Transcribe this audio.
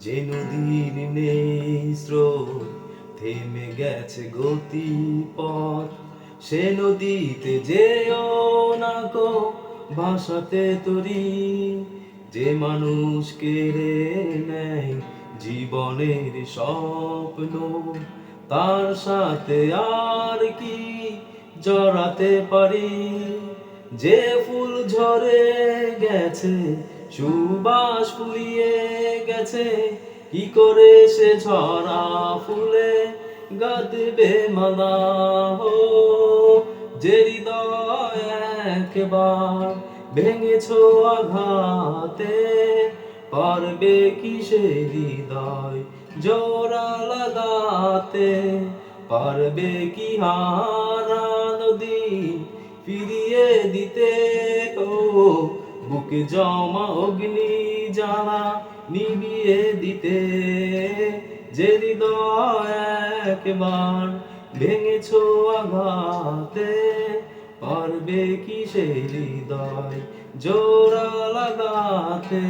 যে নদীর নেই স্রোত থেমে গেছে গতি পথ সে নদীতে যেও না গো ভাসাতে তরি। যে মানুষ কেড়ে নেয় জীবনের স্বপ্ন, তার সাথে আর কি জড়াতে পারি। যে ফুল ঝরে গেছে সুবাস ফুরিয়ে গেছে? কি করে সে ঝরা ফুলে গাঁদবে মালা হো? যে হৃদয় একবার ভেঙেছ আঘাতে পারবে কি সে হৃদয় জোড়া লাগাতে পারবে কি হারা নদী ফিরিয়ে দিতে? ও, বুকে জমা অগ্নি জ্বালা নিবিয়ে দিতে। যে হৃদয় একবার ভেঙেছ আঘাতে পারবে কি সেই হৃদয় জোড়া লাগাতে?